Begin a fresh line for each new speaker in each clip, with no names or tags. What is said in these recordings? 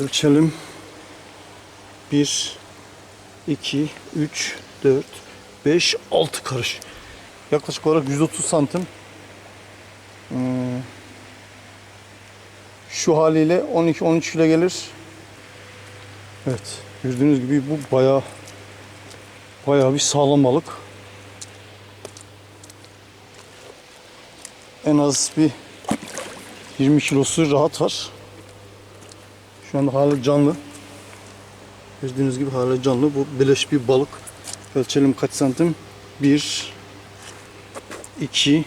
Ölçelim. 1 2 3 4 5 6 karış. Yaklaşık olarak 130 santim. Hmm. Şu haliyle 12-13 kilo gelir. Evet. Gördüğünüz gibi bu bayağı bayağı bir sağlam balık. En az bir 20 kilosu rahat var. Şu anda hala canlı. Gördüğünüz gibi hala canlı. Bu beleş bir balık. Ölçelim kaç santim? 1 2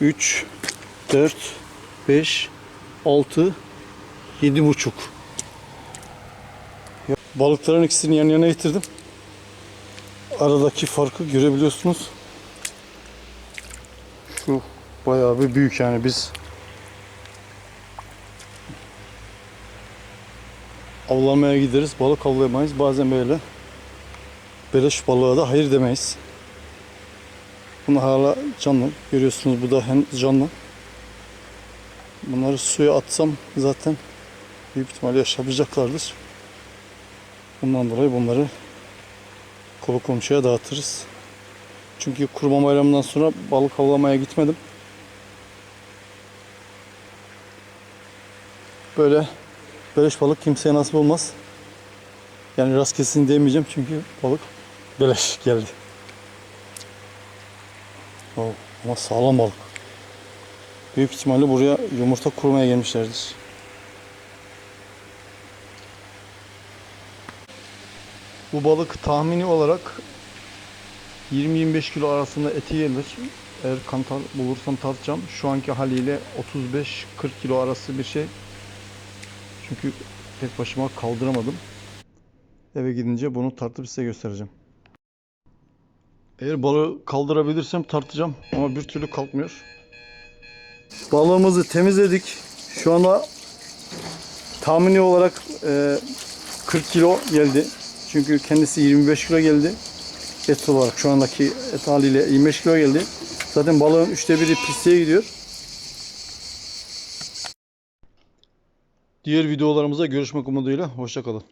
3 4 5 6 7 buçuk. Balıkların ikisini yan yana getirdim. Aradaki farkı görebiliyorsunuz. Şu bayağı bir büyük yani biz avlamaya gideriz, balık avlayamayız. Bazen böyle beleş balığa da hayır demeyiz. Bunu hala canlı. Görüyorsunuz bu da hem canlı. Bunları suya atsam zaten büyük ihtimalle yaşamayacaklardır. Bundan dolayı bunları kolu komşuya dağıtırız. Çünkü kurban bayramından sonra balık avlamaya gitmedim. Böyle beleş balık kimseye nasip olmaz. Yani rast kesin diyemeyeceğim çünkü balık beleş geldi. Oh, ama sağlam balık. Büyük ihtimalle buraya yumurta kurmaya gelmişlerdir. Bu balık tahmini olarak 20-25 kilo arasında eti gelir. Eğer kantar bulursam tartacağım. Şu anki haliyle 35-40 kilo arası bir şey. Çünkü tek başıma kaldıramadım. Eve gidince bunu tartıp size göstereceğim. Eğer balığı kaldırabilirsem tartacağım ama bir türlü kalkmıyor. Balığımızı temizledik. Şu anda tahmini olarak e, 40 kilo geldi. Çünkü kendisi 25 kilo geldi. Et olarak şu andaki et haliyle 25 kilo geldi. Zaten balığın üçte biri pisliğe gidiyor. Diğer videolarımıza görüşmek umuduyla. Hoşçakalın.